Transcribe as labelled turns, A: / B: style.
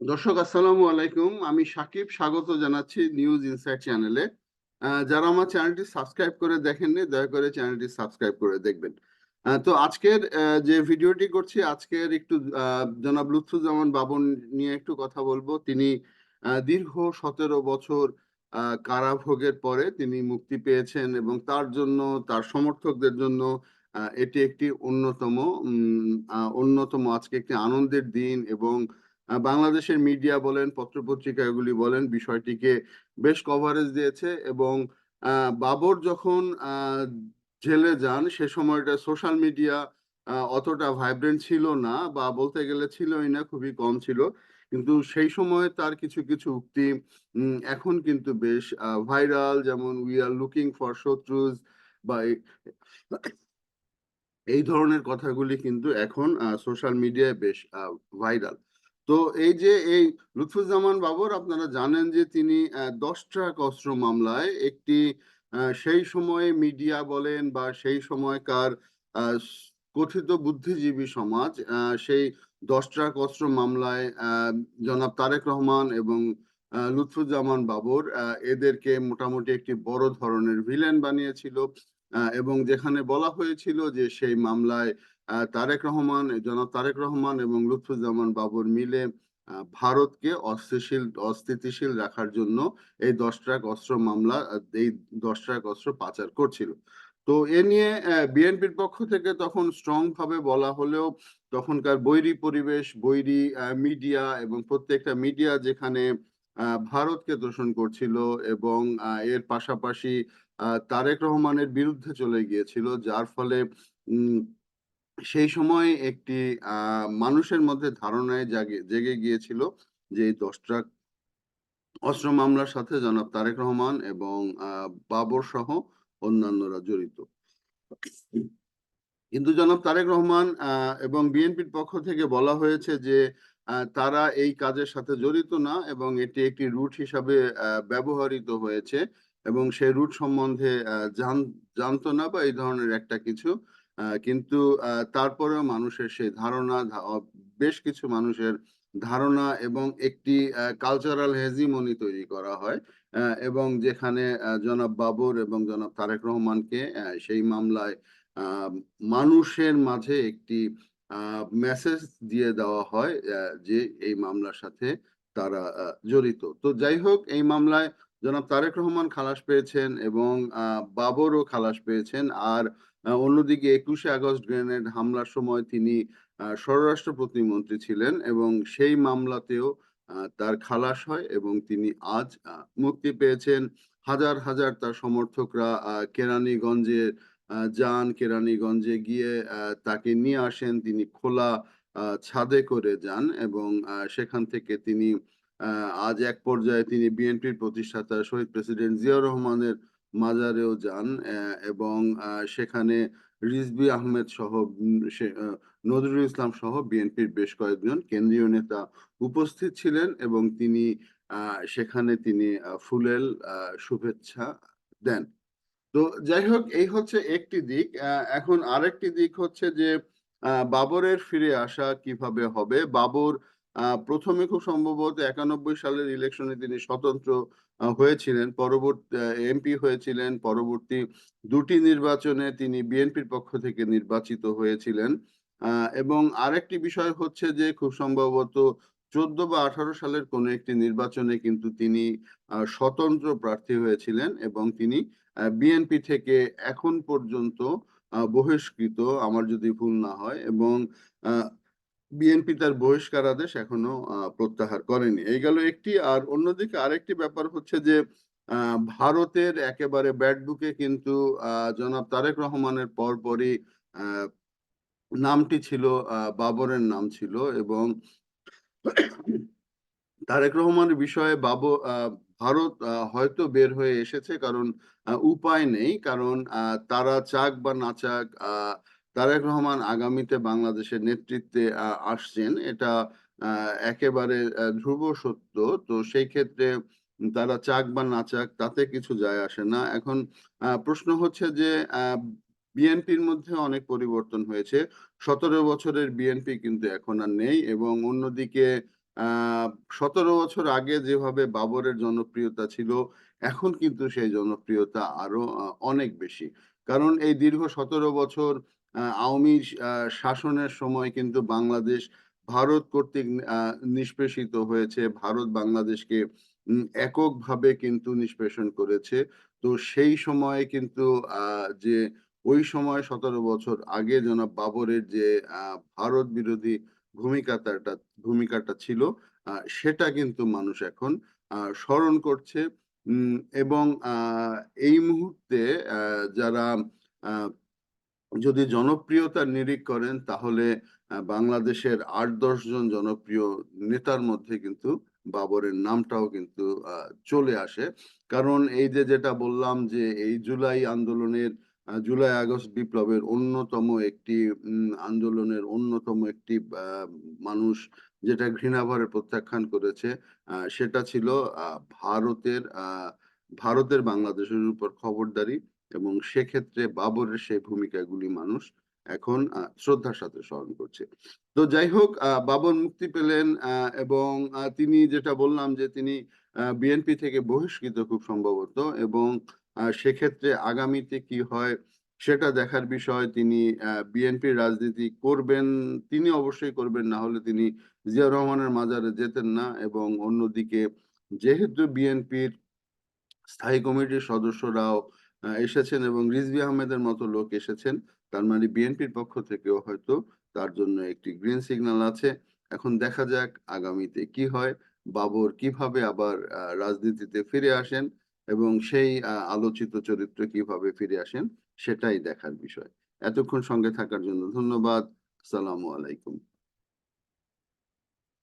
A: দর্শক আসসালামু আলাইকুম। আমি সাকিব স্বাগত জানাচ্ছি নিউজ ইনসাইট চ্যানেলে যারা আমার চ্যানেলটি সাবস্ক্রাইব করে দেখেননি দয়া করে চ্যানেলটি সাবস্ক্রাইব করে দেখবেন। তো আজকের যে ভিডিওটি করছি আজকের একটু জনাব লুৎফুজ্জামান বাবন নিয়ে একটু কথা বলব। তিনি দীর্ঘ সতেরো বছর কারাভোগের পরে তিনি মুক্তি পেয়েছেন এবং তার জন্য তার সমর্থকদের জন্য এটি একটি অন্যতম অন্যতম আজকে একটি আনন্দের দিন এবং আহ, বাংলাদেশের মিডিয়া বলেন, পত্রপত্রিকা এগুলি বলেন, বিষয়টিকে বেশ কভারেজ দিয়েছে এবং বাবর যখন জেলে যান, সে সময়টা সোশ্যাল মিডিয়া অতটা ভাইব্রেন্ট ছিল না বা বলতে গেলে ছিলই না, খুবই কম ছিল। কিন্তু সেই সময় তার কিছু কিছু উক্তি এখন কিন্তু বেশ ভাইরাল যেমন উই আর লুকিং ফর শত্রুজ বা এই ধরনের কথাগুলি কিন্তু এখন সোশ্যাল মিডিয়ায় বেশ ভাইরাল তো এই যে এই লুৎফুজ্জামান বাবর, আপনারা জানেন যে তিনি দশ ট্রাক অস্ত্র মামলায় একটি সেই সময়ে মিডিয়া বলেন বা সেই সময়কার কথিত বুদ্ধিজীবী সমাজ সেই দশ ট্রাক অস্ত্র মামলায় জনাব তারেক রহমান এবং লুৎফুজ্জামান বাবর এদেরকে মোটামুটি একটি বড় ধরনের ভিলেন বানিয়েছিল এবং যেখানে বলা হয়েছিল যে সেই মামলায় তারেক রহমান, জনাব তারেক রহমান এবং লুৎফুজ্জামান বাবর মিলে ভারতকে অস্থিতিশীল অস্থিতিশীল রাখার জন্য এই দশ ট্রাক অস্ত্র মামলা এই দশ ট্রাক অস্ত্র পাচার করছিল। তো এ নিয়ে বিএনপির পক্ষ থেকে তখন স্ট্রং ভাবে বলা হলেও তখনকার বৈরী পরিবেশ, বৈরী মিডিয়া এবং প্রত্যেকটা মিডিয়া যেখানে ভারতকে দোষণ করছিল এবং এর পাশাপাশি তারেক রহমানের বিরুদ্ধে চলে গিয়েছিল, যার ফলে সেই সময় একটি মানুষের মধ্যে ধারণায় জাগে, জেগে গিয়েছিল যে এই দশ ট্রাক অস্ত্র মামলার সাথে জনাব তারেক রহমান এবং বাবর সহ অন্যান্যরা জড়িত। কিন্তু জনাব তারেক রহমান এবং বিএনপির পক্ষ থেকে বলা হয়েছে যে তারা এই কাজের সাথে জড়িত না এবং এটি একটি রুট হিসাবে ব্যবহৃত হয়েছে এবং সেই রুট সম্বন্ধে জানতো না বা এই ধরনের একটা কিছু কিন্তু তারপরেও মানুষের সেই ধারণা বেশ কিছু মানুষের ধারণা এবং একটি কালচারাল হেজিমনি তৈরি করা হয় এবং যেখানে জনাব বাবর এবং জনাব তারেক রহমানকে সেই মামলায় মানুষের মাঝে একটি মেসেজ দিয়ে দেওয়া হয় যে এই মামলার সাথে তারা জড়িত। তো যাই হোক, এই মামলায় জনাব তারেক রহমান খালাস পেয়েছেন এবং বাবরও খালাস পেয়েছেন। আর অন্যদিকে একুশে আগস্ট গ্রেনেড হামলার সময় তিনি স্বরাষ্ট্র প্রতিমন্ত্রী ছিলেন এবং সেই মামলাতেও তার খালাস হয় এবং তিনি আজ মুক্তি পেয়েছেন। হাজার হাজার তার সমর্থকরা কেরানীগঞ্জে যান, কেরানীগঞ্জে গিয়ে তাকে নিয়ে আসেন। তিনি খোলা ছাদে করে যান এবং সেখান থেকে তিনি আজ এক পর্যায়ে তিনি বিএনপির প্রতিষ্ঠাতা শহীদ প্রেসিডেন্ট জিয়াউর রহমানের মাজারেও যান এবং সেখানে রিজবি আহমেদ সহ নজরুল ইসলাম সহ বিএনপির বেশ কয়েকজন কেন্দ্রীয় নেতা উপস্থিত ছিলেন এবং তিনি সেখানে তিনি ফুলেল শুভেচ্ছা দেন। তো যাই হোক, এই হচ্ছে একটি দিক। এখন আরেকটি দিক হচ্ছে যে বাবরের ফিরে আসা কীভাবে হবে? বাবর প্রথমে খুব সম্ভবত একানব্বই সালের ইলেকশনে তিনি স্বতন্ত্র হয়েছিলেন। পরবর্তী এমপি হয়েছিলেন। পরবর্তী দুটি নির্বাচনে তিনি বিএনপির পক্ষ থেকে নির্বাচিত হয়েছিলেন। এবং আরেকটি বিষয় হচ্ছে যে, খুব সম্ভবত চোদ্দ বা আঠারো সালের কোন একটি নির্বাচনে কিন্তু তিনি স্বতন্ত্র প্রার্থী হয়েছিলেন এবং তিনি বিএনপি থেকে এখন পর্যন্ত বহিষ্কৃত, আমার যদি ভুল না হয়। এবং বিএনপি তার বহিষ্কার আদেশ এখনও প্রত্যাহার করেনি। এই গেল একটি। আর অন্যদিকে আরেকটি ব্যাপার হচ্ছে যে ভারতের একেবারে ব্যাড বুকে কিন্তু জনাব তারেক রহমানের পরপরই নামটি ছিল বাবরের নাম ছিল এবং তারেক রহমানের বিষয়ে বাবু আহ, ভারত হয়তো বের হয়ে এসেছে কারণ উপায় নেই। কারণ তারা চাক বা না চাক তারেক রহমান আগামীতে বাংলাদেশের নেতৃত্বে আসছেন। এটা একেবারে ধ্রুব সত্য। তো সেই ক্ষেত্রে তারা চাক বা না চাক, তাতে কিছু যায় আসে না। এখন প্রশ্ন হচ্ছে যে বিএনপির মধ্যে অনেক পরিবর্তন হয়েছে। সতেরো বছরের বিএনপি কিন্তু এখন আর নেই এবং অন্যদিকে সতেরো বছর আগে যেভাবে বাবরের জনপ্রিয়তা ছিল, এখন কিন্তু সেই জনপ্রিয়তা আরও অনেক বেশি। কারণ এই দীর্ঘ সতেরো বছর আওয়ামী শাসনের সময় কিন্তু বাংলাদেশ ভারত কর্তৃক নিষ্পেষিত হয়েছে। ভারত বাংলাদেশকে এককভাবে কিন্তু নিষ্পেষণ করেছে। তো সেই সময়ে কিন্তু যে ওই সময় সতেরো বছর আগে জনাব বাবরের যে ভারত বিরোধী ভূমিকাটা ভূমিকাটা ছিল সেটা কিন্তু মানুষ এখন স্মরণ করছে। এবং এই মুহূর্তে যারা যদি জনপ্রিয়তার নিরিখ করেন, তাহলে বাংলাদেশের আট, দশ জন জনপ্রিয় নেতার মধ্যে কিন্তু বাবরের নামটাও কিন্তু চলে আসে। কারণ এই যে যেটা বললাম যে এই জুলাই আন্দোলনের জুলাই আগস্ট বিপ্লবের অন্যতম একটি আন্দোলনের অন্যতম একটি মানুষ যেটা ঘৃণাভরে প্রত্যাখ্যান করেছে সেটা ছিল ভারতের ভারতের বাংলাদেশের উপর খবরদারি। এবং সেক্ষেত্রে বাবরের সেই ভূমিকাগুলি মানুষ এখন শ্রদ্ধার সাথে স্মরণ করছে। তো যাই হোক বাবর মুক্তি পেলেন এবং তিনি যেটা বললাম যে তিনি বিএনপি থেকে বহিষ্কৃত খুব সম্ভবত এবং সেক্ষেত্রে আগামীতে কি হয় সেটা দেখার বিষয় তিনি বিএনপির রাজনীতি করবেন, তিনি অবশ্যই করবেন, না হলে তিনি জিয়া রহমানের মাজারে যেতেন না এবং অন্যদিকে যেহেতু বিএনপির স্থায়ী কমিটির সদস্যরাও এসেছেন এবং রিজভি আহমেদের মতো লোক এসেছেন। তার মানে বিএনপির পক্ষ থেকেও হয়তো তার জন্য একটি গ্রিন সিগন্যাল আছে। এখন দেখা যাক আগামীতে কি হয়। বাবর কীভাবে আবার রাজনীতিতে ফিরে আসেন এবং সেই আলোচিত চরিত্র কীভাবে ফিরে আসেন সেটাই দেখার বিষয়। এতক্ষণ সঙ্গে থাকার জন্য ধন্যবাদ। আসসালামু আলাইকুম।